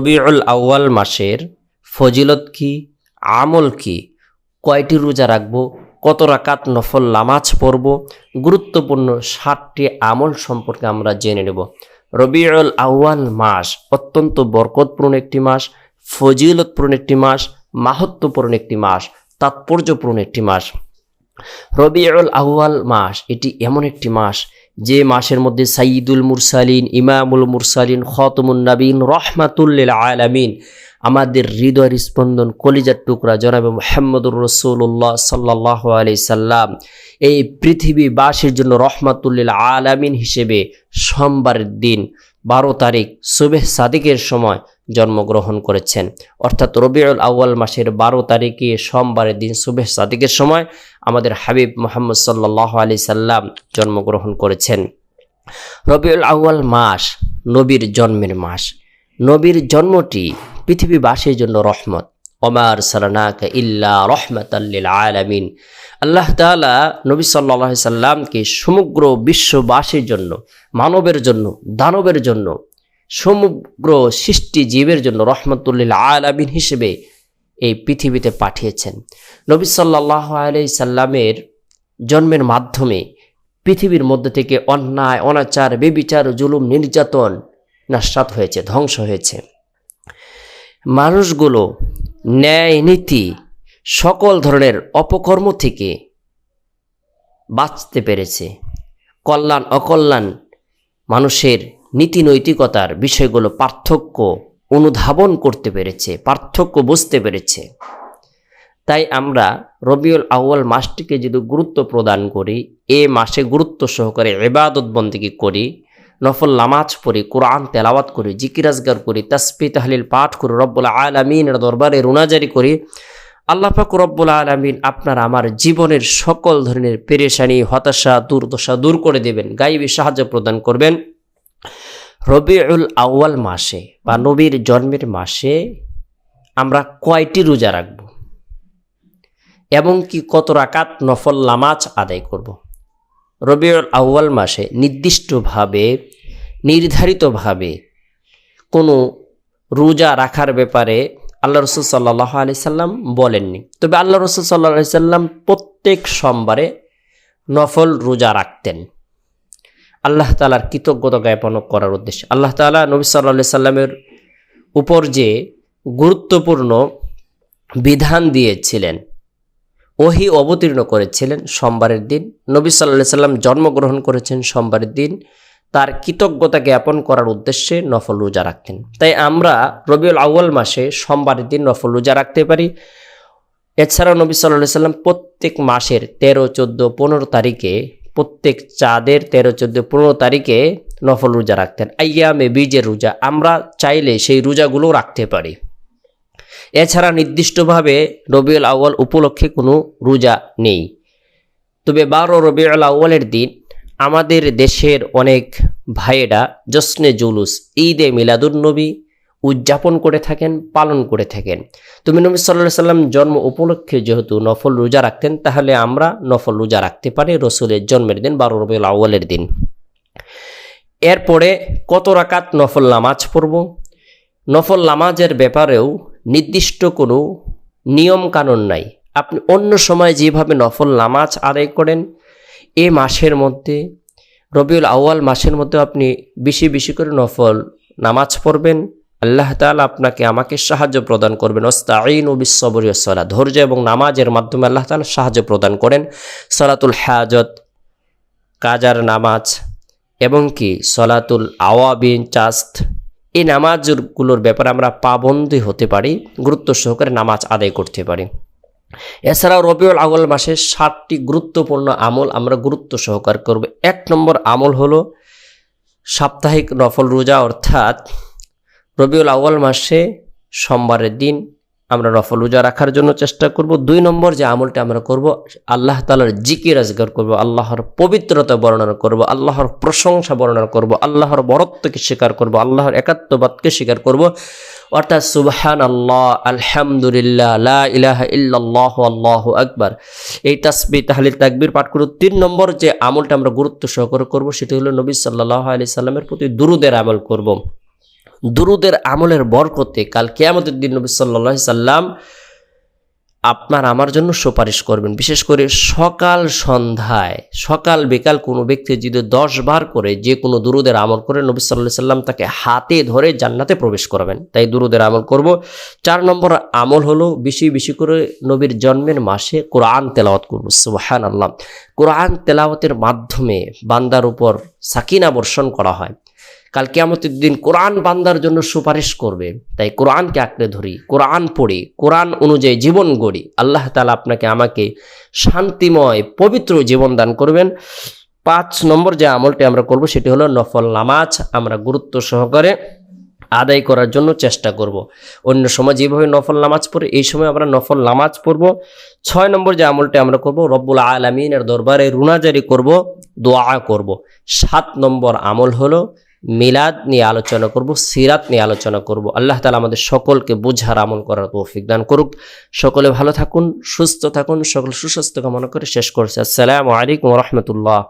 রবিউল আউয়াল মাসের ফজিলত কি, আমল কি, কয়টি রোজা রাখব, কত রাকাত নফল নামাজ পড়ব, গুরুত্বপূর্ণ ষাটটি আমল সম্পর্কে আমরা জেনে নেব। রবিউল আউয়াল মাস অত্যন্ত বরকতপূর্ণ একটি মাস, ফজিলতপূর্ণ একটি মাস মাহাত্মপূর্ণ একটি মাস, তাৎপর্যপূর্ণ একটি মাস। রবিউল আউয়াল মাস এটি এমন একটি মাস যে মাসের মধ্যে সাইদুল মুরসালিন, ইমামুল মুরসালিন, খতমুন নবীন রহমাতুল্লিল আলামিন। আমাদের হৃদয়ের স্পন্দন কলিজার টুকরা জনাবে মোহাম্মদুর রসুল্লাহ সাল্লাহ আলি সাল্লাম। এই পৃথিবীবাসীর জন্য রহমাতুল্লিল আলামিন হিসেবে সোমবারের দিন বারো তারিখ সুবেহ সাদিকের সময় জন্মগ্রহণ করেছেন। অর্থাৎ রবিউল আউয়াল মাসের বারো তারিখে সোমবারের দিন সুবেহ সাদিকের সময় আমাদের হাবিব মোহাম্মদ সাল্লাহ আলি সাল্লাম জন্মগ্রহণ করেছেন। রবিউল আউয়াল মাস নবীর জন্মের মাস। নবীর জন্মটি পৃথিবীবাসীর জন্য রহমত। ওমার সালানাক ইল্লা রহমত আল্লিল আলামিন আল্লাহ তাআলা নবী সাল্লাহ সাল্লামকে সমগ্র বিশ্ববাসীর জন্য, মানবের জন্য, দানবের জন্য, সমগ্র সৃষ্টি জীবের জন্য রহমতুল্লিল আলামিন হিসেবে এই পৃথিবীতে পাঠিয়েছেন। নবী সাল্লাহ আলাই সাল্লামের জন্মের মাধ্যমে পৃথিবীর মধ্যে থেকে অন্যায়, অনাচার, বেবিচার, জুলুম, নির্যাতন নাশাত হয়েছে, ধ্বংস হয়েছে। মানুষগুলো ন্যায় নীতি সকল ধরনের অপকর্ম থেকে বাঁচতে পেরেছে। কল্যাণ, অকল্যাণ মানুষের নীতি নৈতিকতার বিষয়গুলো পার্থক্য অনুধাবন করতে পেরেছে, পার্থক্য বুঝতে পেরেছে। তাই আমরা রবিউল আউয়াল মাসটিকে যদি গুরুত্ব প্রদান করি, এ মাসে গুরুত্ব সহকারে এবাদত বন্দিকে করি নফল নামাজ পড়ি, কোরআন তেলাওয়াত করি জিকিরাজগার করি তাসপি তাহলিল পাঠ করি, রব্বুল আলমিনের দরবারে রুনাজারি করি, আল্লাহ পাক রব্বুল আলমিন আপনার আমার জীবনের সকল ধরনের পেরেশানি, হতাশা, দুর্দশা দূর করে দেবেন, গাইবী সাহায্য প্রদান করবেন। রবিউল আউয়াল মাসে বা নবীর জন্মের মাসে আমরা কয়টি রোজা রাখব? এবং কি কত রাকাত নফল নামাজ আদায় করব? রবিউল আউয়াল মাসে নির্দিষ্টভাবে নির্ধারিতভাবে কোনো রোজা রাখার ব্যাপারে আল্লাহ রসুল সাল্লাহ আলি সাল্লাম বলেননি। তবে আল্লাহ রসুল সাল্লাহ সাল্লাম প্রত্যেক সোমবারে নফল রোজা রাখতেন। আল্লাহ তালার কৃতজ্ঞতা জ্ঞাপন করার উদ্দেশ্যে। আল্লাহ তালা নবী সাল্লা সাল্লামের উপর যে গুরুত্বপূর্ণ বিধান দিয়েছিলেন, ওহি অবতীর্ণ করেছিলেন সোমবারের দিন। নবী সাল্লাহ সাল্লাম জন্মগ্রহণ করেছেন সোমবারের দিন। তার কৃতজ্ঞতা জ্ঞাপন করার উদ্দেশ্যে নফল রোজা রাখতেন। তাই আমরা রবিউল আউ্য়াল মাসে সোমবারের দিন নফল রোজা রাখতে পারি। এছাড়াও নবী সাল্লাহ সাল্লাম প্রত্যেক মাসের তেরো, চোদ্দ, পনেরো তারিখে, প্রত্যেক চাঁদের তেরো, চোদ্দ, পনেরো তারিখে নফল রোজা রাখতেন। আইয়ামে বীজের রোজা আমরা চাইলে সেই রোজাগুলো রাখতে পারি। এছাড়া নির্দিষ্টভাবে রবিউল আউ্য়াল উপলক্ষে কোনো রোজা নেই। তবে বারো রবিউল আউ্য়ালের দিন আমাদের দেশের অনেক ভাইয়েরা জশ্নে জুলুস, ঈদে মিলাদুন্নবী উদযাপন করে থাকেন, পালন করে থাকেন। তুমি নবী সাল্লাহ সাল্লাম জন্ম উপলক্ষে যেহেতু নফল রোজা রাখতেন, তাহলে আমরা নফল রোজা রাখতে পারি রসুলের জন্মের দিন, বারো রবিউল আউ্য়ালের দিন। এরপরে কত রাকাত নফল নামাজ পড়ব? নফল নামাজের ব্যাপারেও নির্দিষ্ট কোনো নিয়ম কানুন নাই। আপনি অন্য সময় যেভাবে নফল নামাজ আদায় করেন এ মাসের মধ্যে, রবিউল আউয়াল মাসের মধ্যে আপনি বেশি বেশি করে নফল নামাজ পড়বেন। আল্লাহ তালা আপনাকে আমাকে সাহায্য প্রদান করবেন। ওস্তাইন ও বিশ্ববরীয়সলা ধৈর্য এবং নামাজের মাধ্যমে আল্লাহ তালা সাহায্য প্রদান করেন। সলাতুল হাজত, কাজার নামাজ এবং কি? সলাতুল আওয়াবিন, চাস্ত। এই নামাজগুলোর ব্যাপারে আমরা পাবন্দি হতে পারি, গুরুত্ব সহকারে নামাজ আদায় করতে পারি। এছাড়াও রবিউল আউ্বাল মাসে সাতটি গুরুত্বপূর্ণ আমল আমরা গুরুত্ব সহকার করব। এক নম্বর আমল হল সাপ্তাহিক নফল রোজা, অর্থাৎ রবিউল আউ্বাল মাসে সোমবারের দিন আমরা নফল রোজা রাখার জন্য চেষ্টা করব। দুই নম্বর যে আমলটা আমরা করব, আল্লাহ তালার জিকির আজগার করব, আল্লাহর পবিত্রতা বর্ণনা করব, আল্লাহর প্রশংসা বর্ণনা করব, আল্লাহর বরত্বকে স্বীকার করব, আল্লাহর একাত্মবাদকে স্বীকার করব। অর্থাৎ সুবহান আল্লাহ আলহামদুলিল্লাহ, লা ইলাহা ইল্লাল্লাহ, আল্লাহ আকবার। এই তাসবি তাহলিল, তাকবির পাঠ করব তিন নম্বর যে আমলটা আমরা গুরুত্ব সহকারে করব, সেটি হলো নবী সাল্লাহ আলি সাল্লামের প্রতি দুরুদের আমল করব। দুরুদের আমলের বরকতে কাল কেয়ামতের দিন নবী সাল্লাহ সাল্লাম আপনার আমার জন্য সুপারিশ করবেন। বিশেষ করে সকাল সন্ধ্যায়, সকাল বিকাল কোনো ব্যক্তি যদি দশ বার করে যে কোনো দুরুদের আমল করে নবী সাল্লাহ সাল্লাম তাকে হাতে ধরে জান্নাতে প্রবেশ করবেন। তাই দুরুদের আমল করব। চার নম্বর আমল হলো বেশি বেশি করে নবীর জন্মের মাসে কোরআন তেলাওয়াত করব। সুবাহান আল্লাহ কোরআন তেলাওয়াতের মাধ্যমে বান্দার উপর সাকিনা বর্ষণ করা হয়। কাল কেয়ামতের দিন কোরআন বান্দার জন্য সুপারিশ করবে। তাই কোরআনকে আঁকড়ে ধরি, কোরআন পড়ি, কোরআন অনুযায়ী জীবন গড়ি। আল্লাহ তালা আপনাকে আমাকে শান্তিময়, পবিত্র জীবন দান করবেন। পাঁচ নম্বর যে আমলটি আমরা করব সেটি হলো নফল নামাজ আমরা গুরুত্ব সহকারে আদায় করার জন্য চেষ্টা করব। অন্য সময় যেভাবে নফল নামাজ পড়ে, এই সময় আমরা নফল নামাজ পড়ব। ছয় নম্বর যে আমলটি আমরা করব, রব্বুল আলমিনের দরবারে রুনাজারি করব, দোয়া করব। সাত নম্বর আমল হলো মিলাদ নিয়ে আলোচনা করব, সিরাত নিয়ে আলোচনা করব। আল্লাহ তালা আমাদের সকলকে বোঝার, আমল করার তৌফিক দান করুক। সকলে ভালো থাকুন, সুস্থ থাকুন, সকল সুস্বাস্থ্য কামনা করে শেষ করছে। আসসালামু আলাইকুম রহমতুল্লাহ।